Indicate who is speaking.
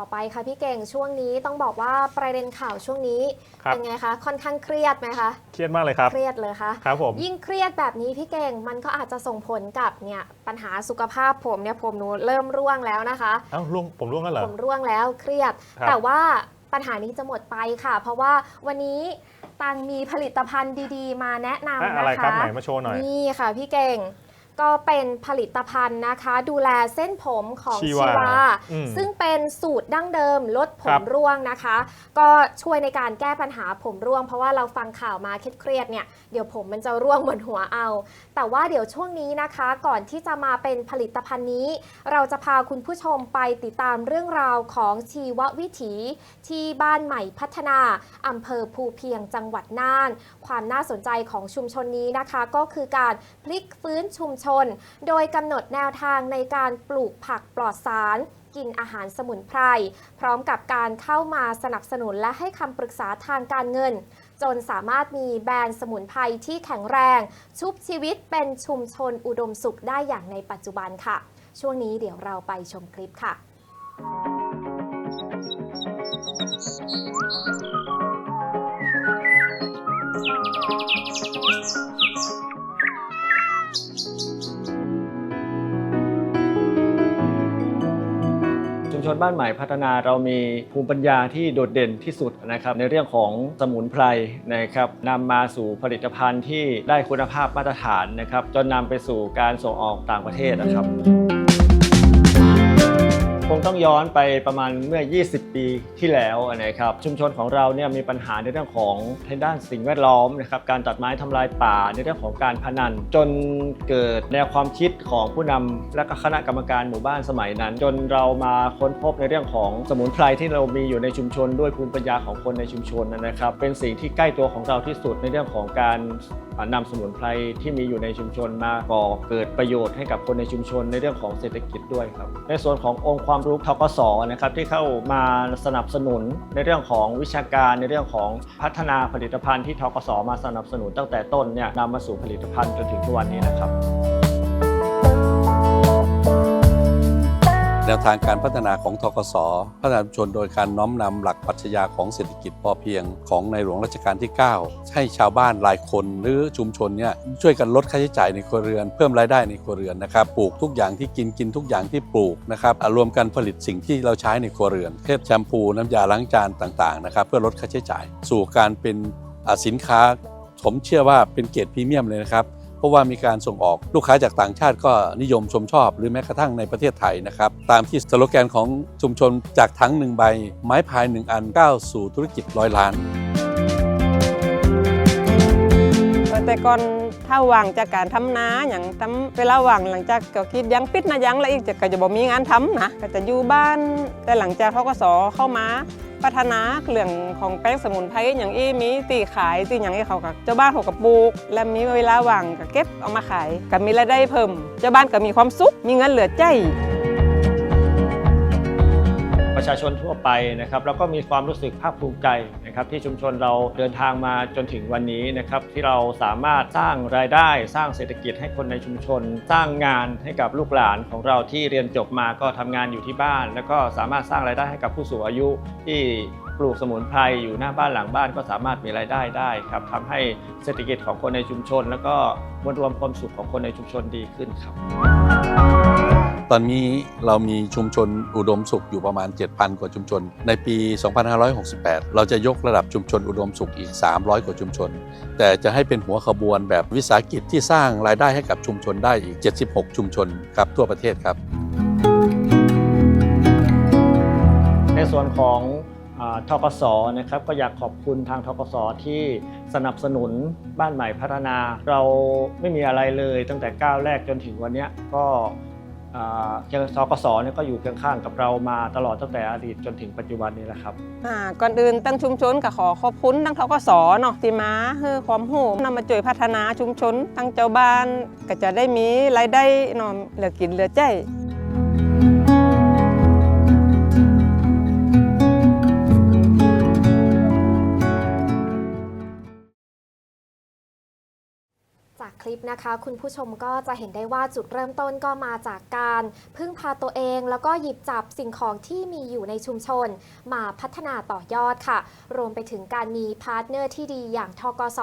Speaker 1: ต่อไปค่ะพี่เก่งช่วงนี้ต้องบอกว่าประเด็นข่าวช่วงนี้
Speaker 2: ครับ
Speaker 1: เป็นไงคะค่อนข้างเครียดไหมคะ
Speaker 2: เครียดมากเลยครับ
Speaker 1: เครียดเลยคะ
Speaker 2: ครับผม
Speaker 1: ยิ่งเครียดแบบนี้พี่เก่งมันก็อาจจะส่งผลกับเนี่ยปัญหาสุขภาพผมเนี่ยผมหนูเริ่มร่วงแล้วนะคะ
Speaker 2: เอ้าล่วงผมล่วงแล้วเหรอ
Speaker 1: ผมร่วงแล้วเครียด
Speaker 2: ครับ
Speaker 1: แต่ว่าปัญหานี้จะหมดไปค่ะ เพราะว่าวันนี้ตังมีผลิตภัณฑ์ดี ๆ มาแนะนำ
Speaker 2: อะ
Speaker 1: นะคะ
Speaker 2: อะไรครับไหนมาโชว์หน่อย
Speaker 1: นี่ค่ะพี่เก่ง ก็เป็นผลิตภัณฑ์นะคะ ดูแลเส้นผมของ
Speaker 2: ชี
Speaker 1: ชี
Speaker 2: วาวาอืม
Speaker 1: ซึ่งเป็นสูตรดั้งเดิมลดผ
Speaker 2: ครั
Speaker 1: ม
Speaker 2: บ
Speaker 1: ร่วงนะคะ ก็ช่วยในการแก้ปัญหาผมร่วง เพราะว่าเราฟังข่าวมาเครียดๆเนี่ยเดี๋ยวผมมันจะร่วงบนหัวเอา แต่ว่าเดี๋ยวช่วงนี้นะคะ ก่อนที่จะมาเป็นผลิตภัณฑ์นี้ เราจะพาคุณผู้ชมไปติดตามเรื่องราวของชีววิถีที่บ้านใหม่พัฒนาอำเภอภูเพียงจังหวัดน่าน ความน่าสนใจของชุมชนนี้นะคะ ก็คือการพลิกฟื้นชุมชนโดยกำหนดแนวทางในการปลูกผักปลอดสาร กินอาหารสมุนไพร พร้อมกับการเข้ามาสนับสนุนและให้คำปรึกษาทางการเงิน จนสามารถมีแบรนด์สมุนไพรที่แข็งแรง ชุบชีวิตเป็นชุมชนอุดมสุขได้อย่างในปัจจุบันค่ะ ช่วงนี้เดี๋ยวเราไปชมคลิปค่ะ
Speaker 3: นบ้านใหม่พัฒนาเรามีภูมิปัญญาที่โดดเด่นที่สุดนะครับในเรื่องของสมุนไพรนะครับนำมาสู่ผลิตภัณฑ์ที่ได้คุณภาพมาตรฐานนะครับจนนำไปสู่การส่งออกต่างประเทศนะครับ คงต้องย้อนไปประมาณเมื่อ 20 ปีที่แล้วนะครับชุมชนของเราเนี่ยมีปัญหาในเรื่องของทางด้านสิ่งแวดล้อมนะครับการตัดไม้ทำลายป่าในเรื่องของการพนัน จนเกิดแนวความคิดของผู้นำและก็คณะกรรมการหมู่บ้านสมัยนั้น จนเรามาค้นพบในเรื่องของสมุนไพรที่เรามีอยู่ในชุมชน ด้วยภูมิปัญญาของคนในชุมชนนะครับ เป็นสิ่งที่ใกล้ตัวของเราที่สุดในเรื่องของการ นำสมุนไพรที่มีอยู่ในชุมชนมาก่อเกิดประโยชน์ให้กับคนในชุมชนในเรื่องของเศรษฐกิจด้วยครับ ในส่วนขององค์ความรู้ทกศนะครับที่เข้ามาสนับสนุนในเรื่องของวิชาการในเรื่องของพัฒนาผลิตภัณฑ์ที่ทกศมาสนับสนุนตั้งแต่ต้นเนี่ยนำมาสู่ผลิตภัณฑ์จนถึงทุกวันนี้นะครับ
Speaker 4: นวทางการพัฒนาของทกสพัฒนาชุมชนโดยการน้อมนำหลักปรัชญาของเศรษฐกิจพอเพียงของในหลวงรัชกาลที่ 9 ให้ชาวบ้านรายคนหรือชุมชนเนี่ยช่วยกันลดค่าใช้จ่ายในครัวเรือน เพิ่มรายได้ในครัวเรือนนะครับปลูกทุกอย่างที่กินกินทุกอย่างที่ปลูกนะครับรวมกันผลิตสิ่งที่เราใช้ในครัวเรือนเช่นแชมพูน้ำยาล้างจานต่างๆนะครับเพื่อลดค่าใช้จ่าย สู่การเป็นสินค้าผมเชื่อว่าเป็นเกรดพรีเมียมเลยนะครับ เพราะว่ามีการส่งออกลูกค้าจากต่างชาติก็นิยมชมชอบ หรือแม้กระทั่งในประเทศไทยนะครับตามที่สโลแกนของชุมชนจากทั้งหนึ่งใบ ไม้พายหนึ่งอันก้าวสู่ธุรกิจร้อยล้าน
Speaker 5: แต่ก่อนถ้าว่างจากการทำนาอย่างทำเวลาว่างหลังจากก็คิดยังปิดนะยังแล้วอีกจะก็จะบ่มีงานทำนะก็จะอยู่บ้านแต่หลังจากเขาก็สเข้ามา พัฒนาเรื่องของแป้งสมุนไพรอย่างอี้มีตีขายตีอย่างนี้เขากับเจ้าบ้านเขาก็ปลูก และมีเวลาว่างกับเก็บเอามาขายกับมีรายได้เพิ่ม เจ้าบ้านก็มีความสุขมีเงินเหลือใจ
Speaker 3: ประชาชนทั่วไปนะครับแล้วก็มีความรู้สึกภาคภูมิใจนะครับที่ชุมชนเราเดินทางมาจนถึงวันนี้นะครับที่เราสามารถสร้างรายได้ สร้างเศรษฐกิจให้คนในชุมชน สร้างงานให้กับลูกหลานของเราที่เรียนจบมาก็ทำงานอยู่ที่บ้าน แล้วก็สามารถสร้างรายได้ให้กับผู้สูงอายุที่ปลูกสมุนไพรอยู่หน้าบ้านหลังบ้านก็สามารถมีรายได้ได้ครับทำให้เศรษฐกิจของคนในชุมชน แล้วก็มวลรวมความสุขของคนในชุมชนดีขึ้นครับ
Speaker 4: ตอนนี้เรามีชุมชนอุดมสุขอยู่ประมาณ 7,000 กว่าชุมชน ในปี 2568 เราจะยกระดับชุมชนอุดมสุขอีก 300 กว่าชุมชน แต่จะให้เป็นหัวขบวนแบบวิสาหกิจที่สร้างรายได้ให้กับชุมชนได้อีก 76 ชุมชนครับทั่วประเทศครับ
Speaker 3: ในส่วนของอทกศนะครับก็อยากขอบคุณทางทกศที่สนับสนุนบ้านใหม่พัฒนา เราไม่มีอะไรเลยตั้งแต่ก้าวแรกจนถึงวันนี้ก็ ยังสกสเนี่ยก็อยู่เคียงข้างกับเรามาตลอดตั้งแต่อดีตจนถึงปัจจุบันนี้แหละครับ
Speaker 5: อ่าก่อนอื่นตั้งชุมชนก็ขอขอบคุณตั้งทกสเนาะที่มาให้ความรู้นำมาช่วยพัฒนาชุมชนตั้งเจ้าบ้านก็จะได้มีรายได้เนาะเหลือกินเหลือใจ
Speaker 1: คลิปนะคะ คุณผู้ชมก็จะเห็นได้ว่าจุดเริ่มต้นก็มาจากการพึ่งพาตัวเอง แล้วก็หยิบจับสิ่งของที่มีอยู่ในชุมชน มาพัฒนาต่อยอดค่ะ รวมไปถึงการมีพาร์ทเนอร์ที่ดีอย่างทกส